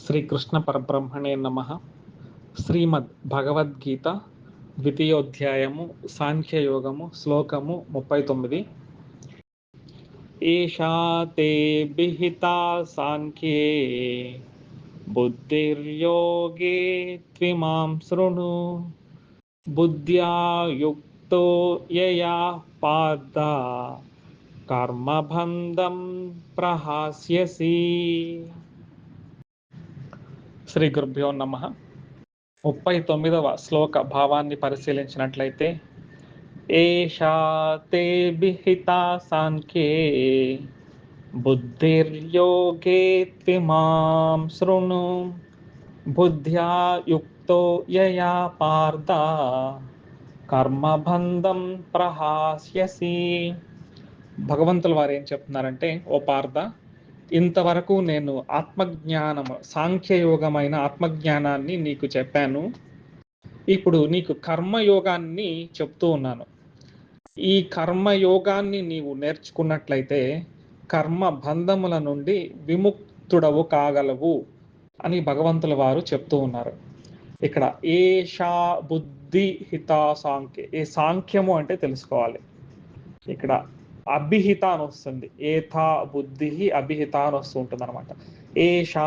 శ్రీకృష్ణ పరబ్రహ్మణే నమ శ్రీమద్ భగవద్గీత ద్వితీయోధ్యాయము సాంఖ్యయోగము శ్లోకము ముప్పై తొమ్మిది ఈషా తే విహితా సాంఖ్యే బుద్ధిర్యోగే త్విమాం శృణు బుద్ధ్యా యుక్తో యయా పాద కర్మబంధం ప్రహాస్యసి శ్రీ గురుభ్యో నమ. ముప్పై తొమ్మిదవ శ్లోక భావాన్ని పరిశీలించినట్లయితే ఏషా తే విహితా సాంఖ్యే బుద్ధిర్యోగే త్విమాం శృణు బుద్ధ్యా యుక్తో యయా పార్థ కర్మబంధం ప్రహాస్యసి. భగవంతుల వారు ఏం చెప్తున్నారంటే ఓ పార్థ ఇంతవరకు నేను ఆత్మజ్ఞానము సాంఖ్యయోగమైన ఆత్మజ్ఞానాన్ని నీకు చెప్పాను. ఇప్పుడు నీకు కర్మయోగాన్ని చెప్తూ ఉన్నాను. ఈ కర్మయోగాన్ని నీవు నేర్చుకున్నట్లయితే కర్మ బంధముల నుండి విముక్తుడవు కాగలవు అని భగవంతుల వారు చెప్తూ ఉన్నారు. ఇక్కడ ఏషా బుద్ధి హిత సాంఖ్య ఏ సాంఖ్యము అంటే తెలుసుకోవాలి. ఇక్కడ అభిహిత అని వస్తుంది ఏథా బుద్ధి అభిహిత అని వస్తూ ఉంటుంది అనమాట ఏషా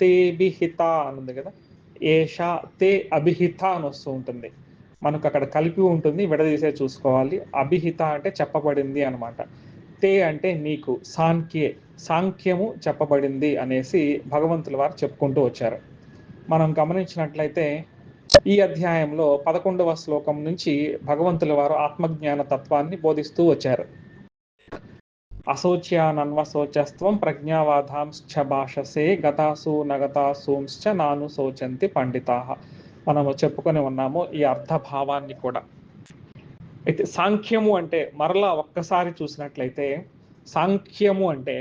తే బిహిత అని ఉంది కదా? ఏషా తే అభిహిత అని వస్తూ ఉంటుంది మనకు అక్కడ కలిపి ఉంటుంది విడదీసే చూసుకోవాలి. అభిహిత అంటే చెప్పబడింది అనమాట తే అంటే నీకు సాంఖ్యే సాంఖ్యము చెప్పబడింది అనేసి భగవంతుల వారు చెప్పుకుంటూ వచ్చారు. మనం గమనించినట్లయితే ఈ అధ్యాయంలో పదకొండవ శ్లోకం నుంచి భగవంతుల వారు ఆత్మజ్ఞాన తత్వాన్ని బోధిస్తూ వచ్చారు. అశోచ్యానన్వశోచస్వం ప్రజ్ఞావాధాంశ్చ భాషసే గతాసు నగతాసూంశ్చ నాను శోచంతి పండితా. మనము చెప్పుకొని ఉన్నాము ఈ అర్థభావాన్ని కూడా. అయితే సాంఖ్యము అంటే మరలా ఒక్కసారి చూసినట్లయితే సాంఖ్యము అంటే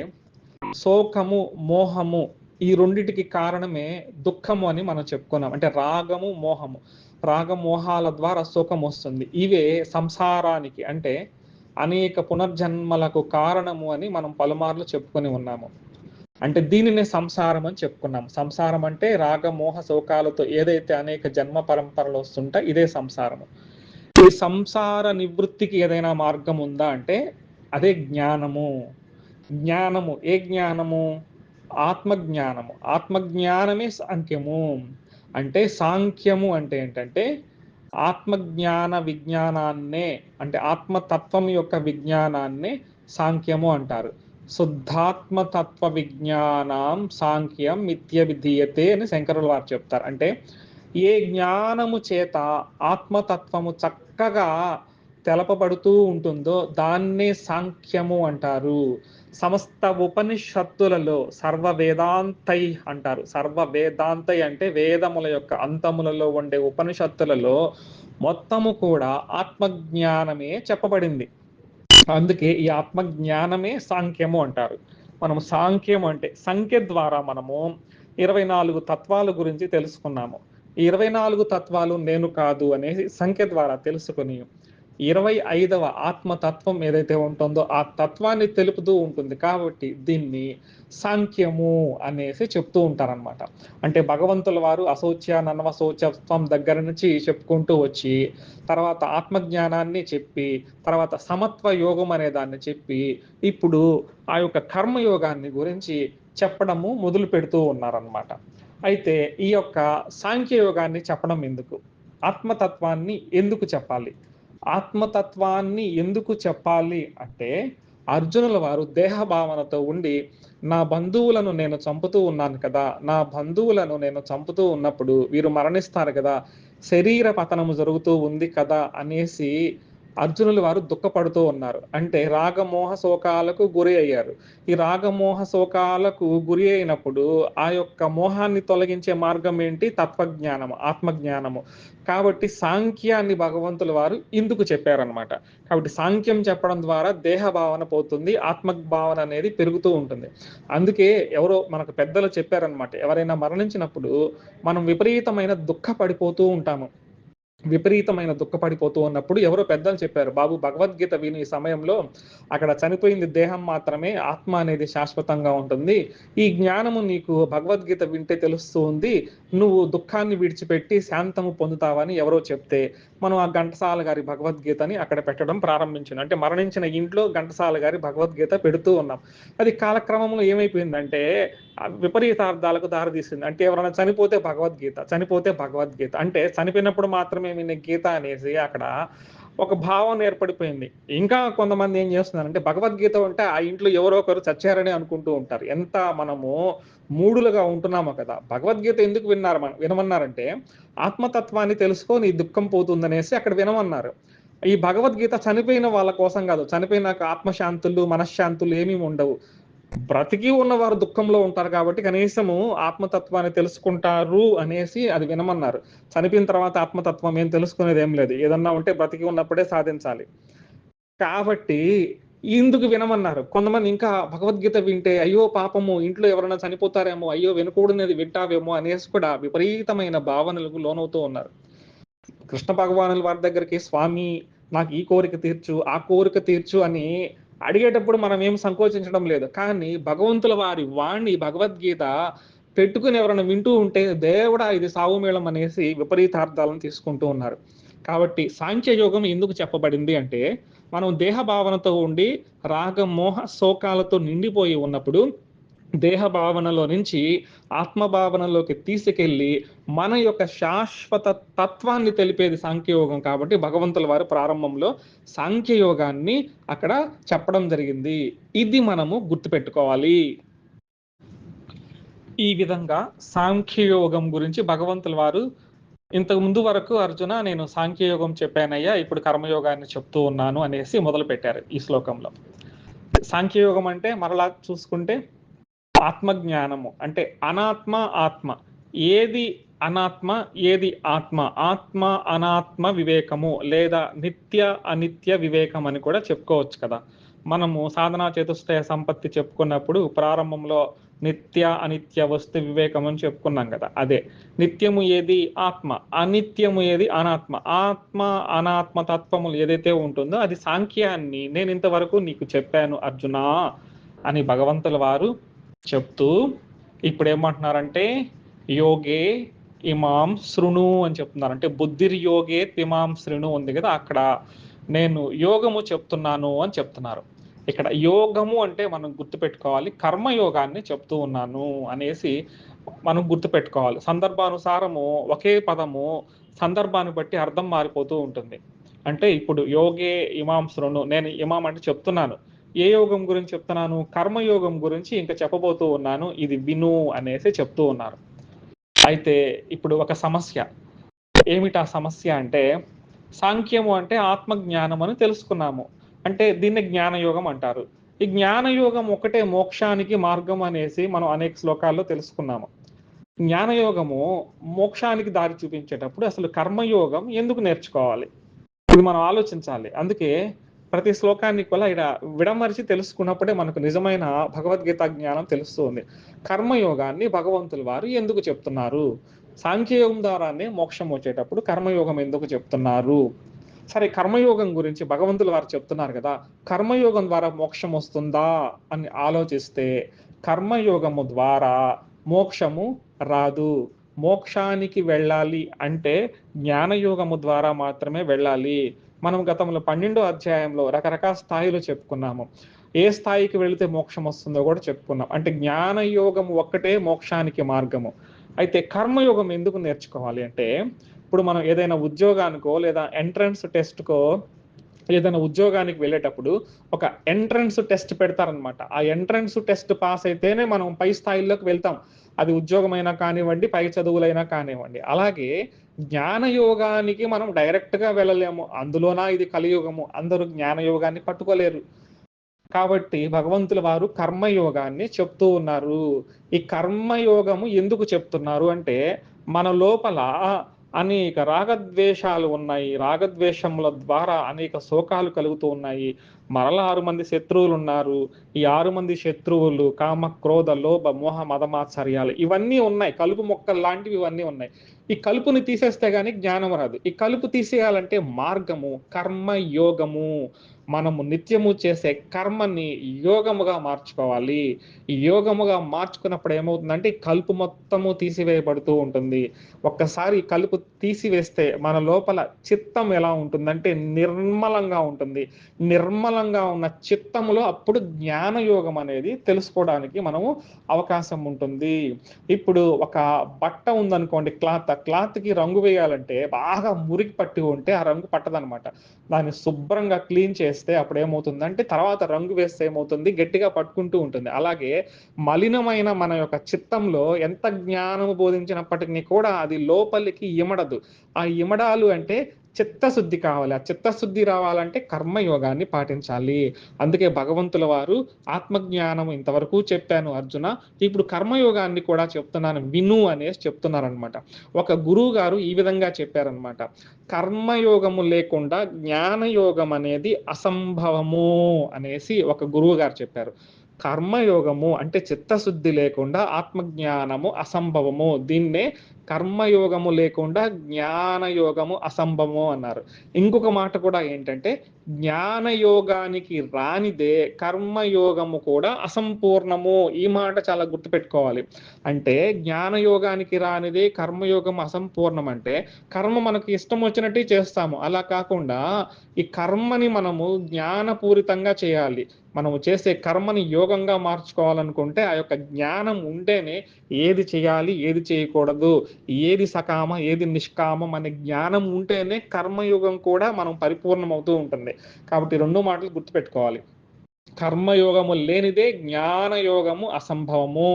శోకము మోహము ఈ రెండిటికి కారణమే దుఃఖము అని మనం చెప్పుకున్నాం. అంటే రాగము మోహము. రాగమోహాల ద్వారా సుఖం వస్తుంది. ఇవే సంసారానికి అంటే అనేక పునర్జన్మలకు కారణము అని మనం పలుమార్లు చెప్పుకొని ఉన్నాము. అంటే దీనినే సంసారం అని చెప్పుకున్నాం సంసారం అంటే రాగమోహ శోకాలతో ఏదైతే అనేక జన్మ పరంపరలు వస్తుంటా ఇదే సంసారము. ఈ సంసార నివృత్తికి ఏదైనా మార్గం ఉందా అంటే అదే జ్ఞానము. జ్ఞానము ఏ జ్ఞానము? ఆత్మజ్ఞానము. ఆత్మజ్ఞానమే సాంఖ్యము. అంటే సాంఖ్యము అంటే ఏంటంటే ఆత్మజ్ఞాన విజ్ఞానాన్నే అంటే ఆత్మతత్వం యొక్క విజ్ఞానాన్నే సాంఖ్యము అంటారు. శుద్ధాత్మతత్వ విజ్ఞానం సాంఖ్యం మిథ్య విధీయతే అని శంకరుల వారు చెప్తారు. అంటే ఏ జ్ఞానము చేత ఆత్మతత్వము చక్కగా తెలపబడుతూ ఉంటుందో దాన్నే సాంఖ్యము అంటారు. సమస్త ఉపనిషత్తులలో సర్వ వేదాంతై అంటారు. సర్వ వేదాంతై అంటే వేదముల యొక్క అంతములలో ఉండే ఉపనిషత్తులలో మొత్తము కూడా ఆత్మజ్ఞానమే చెప్పబడింది. అందుకే ఈ ఆత్మజ్ఞానమే సాంఖ్యము అంటారు. మనం సాంఖ్యం అంటే సంఖ్య ద్వారా మనము ఇరవై నాలుగు తత్వాల గురించి తెలుసుకున్నాము. ఈ ఇరవై నాలుగు తత్వాలు నేను కాదు అనేసి సంఖ్య ద్వారా తెలుసుకుని ఇరవై ఐదవ ఆత్మతత్వం ఏదైతే ఉంటుందో ఆ తత్వాన్ని తెలుపుతూ ఉంటుంది కాబట్టి దీన్ని సాంఖ్యము అనేసి చెప్తూ ఉంటారనమాట అంటే భగవంతుల వారు అశౌచ్య నన్వశౌచత్వం దగ్గర నుంచి చెప్పుకుంటూ వచ్చి తర్వాత ఆత్మజ్ఞానాన్ని చెప్పి తర్వాత సమత్వ యోగం అనే దాన్ని చెప్పి ఇప్పుడు ఆ యొక్క కర్మయోగాన్ని గురించి చెప్పడము మొదలు పెడుతూ ఉన్నారనమాట అయితే ఈ యొక్క సాంఖ్యయోగాన్ని చెప్పడం ఎందుకు? ఆత్మతత్వాన్ని ఎందుకు చెప్పాలి? ఆత్మతత్వాన్ని ఎందుకు చెప్పాలి అంటే అర్జునుల వారు దేహ భావనతో ఉండి నా బంధువులను నేను చంపుతూ ఉన్నాను కదా నా బంధువులను నేను చంపుతూ ఉన్నప్పుడు వీరు మరణిస్తారు కదా శరీర పతనము జరుగుతూ ఉంది కదా అనేసి అర్జునులు వారు దుఃఖపడుతూ ఉన్నారు. అంటే రాగమోహ శోకాలకు గురి అయ్యారు. ఈ రాగమోహ శోకాలకు గురి అయినప్పుడు ఆ యొక్క మోహాన్ని తొలగించే మార్గం ఏంటి? తత్వజ్ఞానము ఆత్మజ్ఞానము. కాబట్టి సాంఖ్యాన్ని భగవంతుల వారు ఇందుకు చెప్పారనమాట కాబట్టి సాంఖ్యం చెప్పడం ద్వారా దేహ భావన పోతుంది ఆత్మ భావన అనేది పెరుగుతూ ఉంటుంది. అందుకే ఎవరో మనకు పెద్దలు చెప్పారనమాట ఎవరైనా మరణించినప్పుడు మనం విపరీతమైన దుఃఖపడిపోతూ ఉంటాము. విపరీతమైన దుఃఖపడిపోతూ ఉన్నప్పుడు ఎవరో పెద్దలు చెప్పారు బాబు భగవద్గీత విని సమయంలో అక్కడ చనిపోయింది దేహం మాత్రమే ఆత్మ అనేది శాశ్వతంగా ఉంటుంది. ఈ జ్ఞానము నీకు భగవద్గీత వింటే తెలుస్తూ ఉంది. నువ్వు దుఃఖాన్ని విడిచిపెట్టి శాంతము పొందుతావని ఎవరో చెప్తే మనం ఆ ఘంటసాల గారి భగవద్గీతని అక్కడ పెట్టడం ప్రారంభించింది అంటే మరణించిన ఇంట్లో ఘంటసాల గారి భగవద్గీత పెడుతూ ఉన్నాం. అది కాలక్రమంలో ఏమైపోయిందంటే విపరీతార్థాలకు దారితీసింది. అంటే ఎవరైనా చనిపోతే భగవద్గీత చనిపోతే భగవద్గీత. అంటే చనిపోయినప్పుడు మాత్రమే వినే గీత అనేసి అక్కడ ఒక భావం ఏర్పడిపోయింది. ఇంకా కొంతమంది ఏం చేస్తున్నారంటే భగవద్గీత ఉంటే ఆ ఇంట్లో ఎవరో ఒకరు చచ్చారని అనుకుంటూ ఉంటారు. ఎంత మనము మూడులుగా ఉంటున్నామో కదా. భగవద్గీత ఎందుకు విన్నారు మనం వినమన్నారంటే ఆత్మతత్వాన్ని తెలుసుకో నీ దుఃఖం పోతుందనేసి అక్కడ వినమన్నారు. ఈ భగవద్గీత చనిపోయిన వాళ్ళ కోసం కాదు చనిపోయినాక ఆత్మశాంతులు మనశ్శాంతులు ఏమీ ఉండవు. బ్రతికి ఉన్నవారు దుఃఖంలో ఉంటారు కాబట్టి కనీసము ఆత్మతత్వాన్ని తెలుసుకుంటారు అనేసి అది వినమన్నారు. చనిపోయిన తర్వాత ఆత్మతత్వం ఏం తెలుసుకునేది ఏం లేదు. ఏదన్నా ఉంటే బ్రతికి ఉన్నప్పుడే సాధించాలి. కాబట్టి ఇందుకు వినమన్నారు. కొంతమంది ఇంకా భగవద్గీత వింటే అయ్యో పాపము ఇంట్లో ఎవరైనా చనిపోతారేమో అయ్యో వినకూడనేది వింటావేమో అనేసి కూడా విపరీతమైన భావనలకు లోనవుతూ ఉన్నారు. కృష్ణ భగవానుల వారి దగ్గరికి స్వామి నాకు ఈ కోరిక తీర్చు ఆ కోరిక తీర్చు అని అడిగేటప్పుడు మనం ఏం సంకోచించడం లేదు. కానీ భగవంతుల వారి వాణ్ణి భగవద్గీత పెట్టుకుని ఎవరైనా వింటూ ఉంటే దేవుడా ఇది సావుమేళం అనేసి విపరీతార్థాలను తీసుకుంటూ ఉన్నారు. కాబట్టి సాంఖ్య యోగం ఎందుకు చెప్పబడింది అంటే మనం దేహ భావనతో ఉండి రాగ మోహ శోకాలతో నిండిపోయి ఉన్నప్పుడు దేహ భావనలో నుంచి ఆత్మ భావనలోకి తీసుకెళ్ళి మన యొక్క శాశ్వత తత్వాన్ని తెలిపేది సాంఖ్యయోగం కాబట్టి భగవంతుల వారు ప్రారంభంలో సాంఖ్యయోగాన్ని అక్కడ చెప్పడం జరిగింది. ఇది మనము గుర్తుపెట్టుకోవాలి. ఈ విధంగా సాంఖ్యయోగం గురించి భగవంతుల వారు ఇంతకు ముందు వరకు అర్జున నేను సాంఖ్యయోగం చెప్పానయ్యా ఇప్పుడు కర్మయోగాన్ని చెప్తూ ఉన్నాను అనేసి మొదలు పెట్టారు ఈ శ్లోకంలో. సాంఖ్యయోగం అంటే మరలా చూసుకుంటే ఆత్మజ్ఞానము అంటే అనాత్మ ఆత్మ. ఏది అనాత్మ ఏది ఆత్మ? ఆత్మ అనాత్మ వివేకము లేదా నిత్య అనిత్య వివేకం అని కూడా చెప్పుకోవచ్చు కదా. మనము సాధనా చతుష్టయ సంపత్తి చెప్పుకున్నప్పుడు ప్రారంభంలో నిత్య అనిత్య వస్తు వివేకం అని చెప్పుకున్నాం కదా అదే. నిత్యము ఏది ఆత్మ? అనిత్యము ఏది అనాత్మ? ఆత్మ అనాత్మ తత్వములు ఏదైతే ఉంటుందో అది సాంఖ్యాన్ని నేను ఇంతవరకు నీకు చెప్పాను అర్జున అని భగవంతుల వారు చెప్తూ ఇప్పుడు ఏమంటున్నారంటే యోగే ఇమాం శృణు అని చెప్తున్నారు. అంటే బుద్ధిర్ యోగే తిమాం శృణు ఉంది కదా అక్కడ. నేను యోగము చెప్తున్నాను అని చెప్తున్నారు. ఇక్కడ యోగము అంటే మనం గుర్తుపెట్టుకోవాలి. కర్మయోగాన్ని చెప్తూ ఉన్నాను అనేసి మనం గుర్తుపెట్టుకోవాలి. సందర్భానుసారము ఒకే పదము సందర్భాన్ని బట్టి అర్థం మారిపోతూ ఉంటుంది. అంటే ఇప్పుడు యోగే ఇమాం శృణు నేను ఇమాం అంటే చెప్తున్నాను. ఏ యోగం గురించి చెప్తున్నాను? కర్మయోగం గురించి ఇంకా చెప్పబోతూ ఉన్నాను. ఇది విను అనేసి చెప్తూ ఉన్నారు. అయితే ఇప్పుడు ఒక సమస్య. ఏమిటా సమస్య అంటే సాంఖ్యము అంటే ఆత్మజ్ఞానం అని తెలుసుకున్నాము. అంటే దీన్ని జ్ఞానయోగం అంటారు. ఈ జ్ఞానయోగం ఒకటే మోక్షానికి మార్గం అనేసి మనం అనేక శ్లోకాల్లో తెలుసుకున్నాము. జ్ఞానయోగము మోక్షానికి దారి చూపించేటప్పుడు అసలు కర్మయోగం ఎందుకు నేర్చుకోవాలి? ఇది మనం ఆలోచించాలి. అందుకే ప్రతి శ్లోకాన్ని కూడా ఇక్కడ విడమరిచి తెలుసుకున్నప్పుడే మనకు నిజమైన భగవద్గీత జ్ఞానం తెలుస్తుంది. కర్మయోగాన్ని భగవంతుల వారు ఎందుకు చెప్తున్నారు? సాంఖ్యయోగం ద్వారానే మోక్షం వచ్చేటప్పుడు కర్మయోగం ఎందుకు చెప్తున్నారు? సరే కర్మయోగం గురించి భగవంతుల వారు చెప్తున్నారు కదా కర్మయోగం ద్వారా మోక్షం వస్తుందా అని ఆలోచిస్తే కర్మయోగము ద్వారా మోక్షము రాదు. మోక్షానికి వెళ్ళాలి అంటే జ్ఞానయోగము ద్వారా మాత్రమే వెళ్ళాలి. మనం గతంలో పన్నెండో అధ్యాయంలో రకరకాల స్థాయిలో చెప్పుకున్నాము. ఏ స్థాయికి వెళితే మోక్షం వస్తుందో కూడా చెప్పుకున్నాం. అంటే జ్ఞానయోగం ఒక్కటే మోక్షానికి మార్గము. అయితే కర్మయోగం ఎందుకు నేర్చుకోవాలి అంటే ఇప్పుడు మనం ఏదైనా ఉద్యోగానికో లేదా ఎంట్రన్స్ టెస్ట్కో ఏదైనా ఉద్యోగానికి వెళ్ళేటప్పుడు ఒక ఎంట్రన్స్ టెస్ట్ పెడతారనమాట ఆ ఎంట్రన్స్ టెస్ట్ పాస్ అయితేనే మనం పై స్థాయిలోకి వెళ్తాం. అది ఉద్యోగమైనా కానివ్వండి పై చదువులైనా కానివ్వండి. అలాగే జ్ఞానయోగానికి మనం డైరెక్ట్గా వెళ్ళలేము. అందులోనా ఇది కలియుగము. అందరూ జ్ఞానయోగాన్ని పట్టుకోలేరు. కాబట్టి భగవంతుల వారు కర్మయోగాన్ని చెప్తూ ఉన్నారు. ఈ కర్మయోగము ఎందుకు చెప్తున్నారు అంటే మన లోపల అనేక రాగద్వేషాలు ఉన్నాయి. రాగద్వేషముల ద్వారా అనేక శోకాలు కలుగుతూ ఉన్నాయి. మరలా ఆరు మంది శత్రువులు ఉన్నారు. ఈ ఆరు మంది శత్రువులు కామ క్రోధ లోభ మోహ మదమాచర్యాలు ఇవన్నీ ఉన్నాయి. కలుపు మొక్కలు లాంటివి ఇవన్నీ ఉన్నాయి. ఈ కలుపుని తీసేస్తే గానీ జ్ఞానం రాదు. ఈ కలుపు తీసేయాలంటే మార్గము కర్మ యోగము మనము నిత్యము చేసే కర్మని యోగముగా మార్చుకోవాలి. ఈ యోగముగా మార్చుకున్నప్పుడు ఏమవుతుందంటే కలుపు మొత్తము తీసివేయబడుతూ ఉంటుంది. ఒక్కసారి కలుపు తీసివేస్తే మన లోపల చిత్తం ఎలా ఉంటుందంటే నిర్మలంగా ఉంటుంది. నిర్మలంగా ఉన్న చిత్తములో అప్పుడు జ్ఞాన యోగం అనేది తెలుసుకోవడానికి మనము అవకాశం ఉంటుంది. ఇప్పుడు ఒక బట్ట ఉందనుకోండి క్లాత్. ఆ క్లాత్కి రంగు వేయాలంటే బాగా మురికి పట్టి ఉంటే ఆ రంగు పట్టదనమాట. దాన్ని శుభ్రంగా క్లీన్ చేసి వేస్తే అప్పుడు ఏమవుతుందంటే తర్వాత రంగు వేస్తే ఏమవుతుంది? గట్టిగా పట్టుకుంటూ ఉంటుంది. అలాగే మలినమైన మన యొక్క చిత్తంలో ఎంత జ్ఞానము బోధించినప్పటికీ కూడా అది లోపలికి ఇమడదు. ఆ ఇమడాలు అంటే చిత్తశుద్ధి కావాలి. ఆ చిత్తశుద్ధి రావాలంటే కర్మయోగాన్ని పాటించాలి. అందుకే భగవంతుల వారు ఆత్మజ్ఞానం ఇంతవరకు చెప్పాను అర్జున. ఇప్పుడు కర్మయోగాన్ని కూడా చెప్తున్నాను. విను అనేసి చెప్తున్నారనమాట ఒక గురువు గారు ఈ విధంగా చెప్పారనమాట కర్మయోగము లేకుండా జ్ఞానయోగం అనేది అసంభవము అనేసి ఒక గురువు గారు చెప్పారు. కర్మయోగము అంటే చిత్తశుద్ధి లేకుండా ఆత్మజ్ఞానము అసంభవము. దీన్నే కర్మయోగము లేకుండా జ్ఞానయోగము అసంభవము అన్నారు. ఇంకొక మాట కూడా ఏంటంటే జ్ఞానయోగానికి రానిదే కర్మయోగము కూడా అసంపూర్ణము. ఈ మాట చాలా గుర్తుపెట్టుకోవాలి. అంటే జ్ఞానయోగానికి రానిదే కర్మయోగం అసంపూర్ణం అంటే కర్మ మనకు ఇష్టం వచ్చినట్టు చేస్తాము. అలా కాకుండా ఈ కర్మని మనము జ్ఞానపూరితంగా చేయాలి. మనము చేసే కర్మని యోగంగా మార్చుకోవాలనుకుంటే ఆ యొక్క జ్ఞానం ఉంటేనే ఏది చేయాలి ఏది చేయకూడదు ఏది సకామ ఏది నిష్కామం అనే జ్ఞానం ఉంటేనే కర్మయోగం కూడా మనం పరిపూర్ణమవుతూ ఉంటుంది. కాబట్టి రెండు మాటలు గుర్తుపెట్టుకోవాలి. కర్మయోగము లేనిదే జ్ఞానయోగము అసంభవము.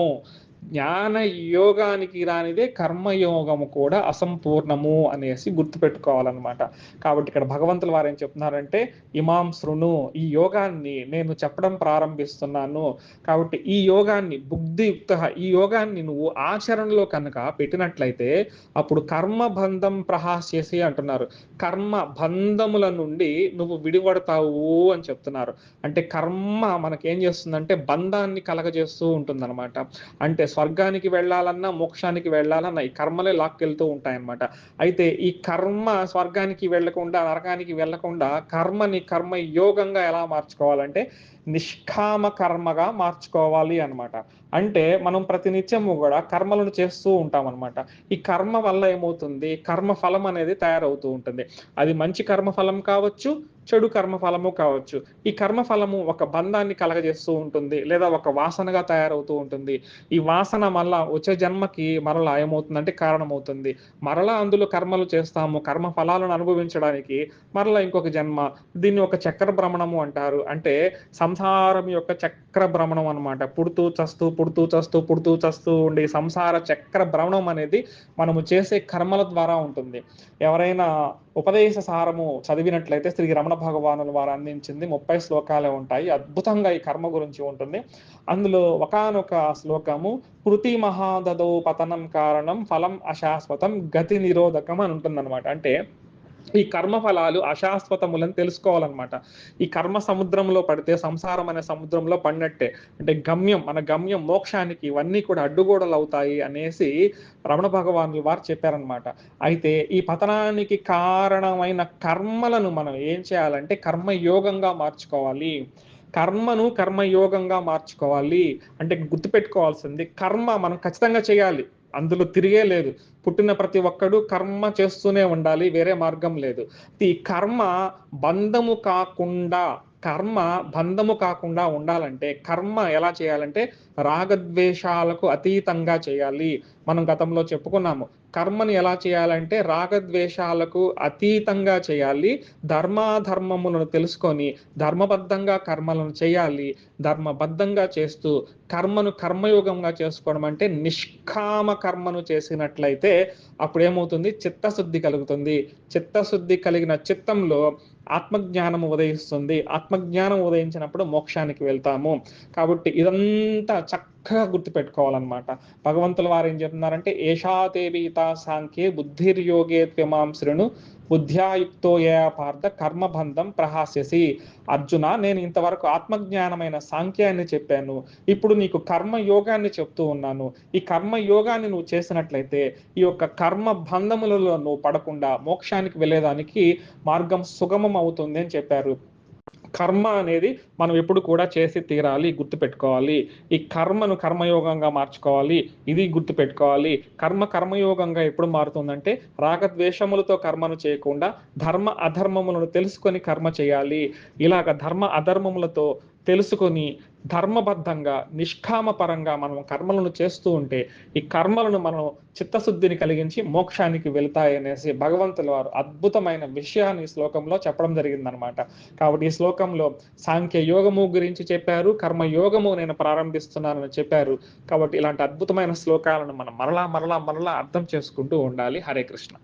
జ్ఞాన యోగానికి రానిదే కర్మయోగము కూడా అసంపూర్ణము అనేసి గుర్తుపెట్టుకోవాలన్నమాట. కాబట్టి ఇక్కడ భగవంతుల వారు ఏం చెప్తున్నారంటే ఇమాం శృణు ఈ యోగాన్ని నేను చెప్పడం ప్రారంభిస్తున్నాను. కాబట్టి ఈ యోగాన్ని బుద్ధియుక్త ఈ యోగాన్ని నువ్వు ఆచరణలో కనుక పెట్టినట్లయితే అప్పుడు కర్మ బంధం ప్రహాస్యసి అంటున్నారు. కర్మ బంధముల నుండి నువ్వు విడిపడతావు అని చెప్తున్నారు. అంటే కర్మ మనకేం చేస్తుందంటే బంధాన్ని కలగజేస్తూ ఉంటుందన్నమాట. అంటే స్వర్గానికి వెళ్ళాలన్నా మోక్షానికి వెళ్ళాలన్నా ఈ కర్మలే లాక్కెళ్తూ ఉంటాయన్నమాట. అయితే ఈ కర్మ స్వర్గానికి వెళ్ళకుండా నరకానికి వెళ్ళకుండా కర్మని కర్మ యోగంగా ఎలా మార్చుకోవాలంటే నిష్కామ కర్మగా మార్చుకోవాలి అన్నమాట. అంటే మనం ప్రతినిత్యము కూడా కర్మలను చేస్తూ ఉంటాం అనమాట ఈ కర్మ వల్ల ఏమవుతుంది? కర్మ ఫలం అనేది తయారవుతూ ఉంటుంది. అది మంచి కర్మ ఫలం కావచ్చు చెడు కర్మ ఫలము కావచ్చు. ఈ కర్మ ఫలము ఒక బంధాన్ని కలగజేస్తూ ఉంటుంది లేదా ఒక వాసనగా తయారవుతూ ఉంటుంది. ఈ వాసన మళ్ళా వచ్చే జన్మకి మరలా ఏమవుతుందంటే కారణమవుతుంది. మరలా అందులో కర్మలు చేస్తాము కర్మ ఫలాలను అనుభవించడానికి మరలా ఇంకొక జన్మ. దీన్ని ఒక చక్ర భ్రమణము అంటారు. అంటే సంసారం యొక్క చక్ర భ్రమణం అనమాట పుడుతూ చస్తూ పుడుతూ చస్తూ పుడుతూ చస్తూ ఉండే సంసార చక్ర భ్రమణం అనేది మనము చేసే కర్మల ద్వారా ఉంటుంది. ఎవరైనా ఉపదేశ సారము చదివినట్లయితే శ్రీ రమణ భగవానుల వారు అందించింది ముప్పై శ్లోకాలే ఉంటాయి. అద్భుతంగా ఈ కర్మ గురించి ఉంటుంది. అందులో ఒకానొక శ్లోకము కృతి మహాదదో పతనం కారణం ఫలం అశాశ్వతం గతి నిరోధకం అని ఉంటుందన్నమాట. అంటే ఈ కర్మ ఫలాలు అశాశ్వతములని తెలుసుకోవాలన్నమాట. ఈ కర్మ సముద్రంలో పడితే సంసారం అనే సముద్రంలో పడినట్టే. అంటే గమ్యం మన గమ్యం మోక్షానికి ఇవన్నీ కూడా అడ్డుగోడలు అవుతాయి అనేసి రమణ భగవానులు వారు చెప్పారనమాట అయితే ఈ పతనానికి కారణమైన కర్మలను మనం ఏం చేయాలంటే కర్మయోగంగా మార్చుకోవాలి. కర్మను కర్మయోగంగా మార్చుకోవాలి. అంటే గుర్తుపెట్టుకోవాల్సింది కర్మ మనం ఖచ్చితంగా చేయాలి. అందులో తిరిగే లేదు. పుట్టిన ప్రతి ఒక్కడు కర్మ చేస్తూనే ఉండాలి వేరే మార్గం లేదు. ఈ కర్మ బంధము కాకుండా కర్మ బంధము కాకుండా ఉండాలంటే కర్మ ఎలా చేయాలంటే రాగద్వేషాలకు అతీతంగా చేయాలి. మనం గతంలో చెప్పుకున్నాము కర్మని ఎలా చేయాలంటే రాగద్వేషాలకు అతీతంగా చేయాలి. ధర్మాధర్మములను తెలుసుకొని ధర్మబద్ధంగా కర్మలను చేయాలి. ధర్మబద్ధంగా చేస్తూ కర్మను కర్మయోగంగా చేసుకోవడం అంటే నిష్కామ కర్మను చేసినట్లయితే అప్పుడు ఏమవుతుంది చిత్తశుద్ధి కలుగుతుంది. చిత్తశుద్ధి కలిగిన చిత్తంలో ఆత్మజ్ఞానం ఉదయిస్తుంది. ఆత్మజ్ఞానం ఉదయించినప్పుడు మోక్షానికి వెళ్తాము. కాబట్టి ఇదంతా చక్క చక్కగా గుర్తుపెట్టుకోవాలన్నమాట. భగవంతుల వారు ఏం చెప్తున్నారంటే ఏషాతేవీత సాంఖ్యే బుద్ధిర్యోగే త్వమాంశ్రును బుద్ధ్యాయుక్తో ఏ పార్థ కర్మబంధం ప్రహాస్యసి. అర్జున నేను ఇంతవరకు ఆత్మజ్ఞానమైన సాంఖ్యాన్ని చెప్పాను. ఇప్పుడు నీకు కర్మ యోగాన్ని చెప్తూ ఉన్నాను. ఈ కర్మ యోగాన్ని నువ్వు చేసినట్లయితే ఈ యొక్క కర్మ బంధములలో నువ్వు పడకుండా మోక్షానికి వెళ్ళేదానికి మార్గం సుగమం అవుతుంది అని చెప్పారు. కర్మ అనేది మనం ఎప్పుడు కూడా చేసి తీరాలి గుర్తుపెట్టుకోవాలి. ఈ కర్మను కర్మయోగంగా మార్చుకోవాలి ఇది గుర్తుపెట్టుకోవాలి. కర్మ కర్మయోగంగా ఎప్పుడు మారుతుందంటే రాగద్వేషములతో కర్మను చేయకుండా ధర్మ అధర్మములను తెలుసుకొని కర్మ చేయాలి. ఇలాగ ధర్మ అధర్మములతో తెలుసుకొని ధర్మబద్ధంగా నిష్కామ పరంగా మనం కర్మలను చేస్తూ ఉంటే ఈ కర్మలను మనం చిత్తశుద్ధిని కలిగించి మోక్షానికి వెళ్తాయనేసి భగవంతుల వారు అద్భుతమైన విషయాన్ని ఈ శ్లోకంలో చెప్పడం జరిగిందనమాట. కాబట్టి ఈ శ్లోకంలో సాంఖ్య యోగము గురించి చెప్పారు కర్మ యోగము నేను ప్రారంభిస్తున్నానని చెప్పారు. కాబట్టి ఇలాంటి అద్భుతమైన శ్లోకాలను మనం మరలా మరలా మరలా అర్థం చేసుకుంటూ ఉండాలి. హరే కృష్ణ.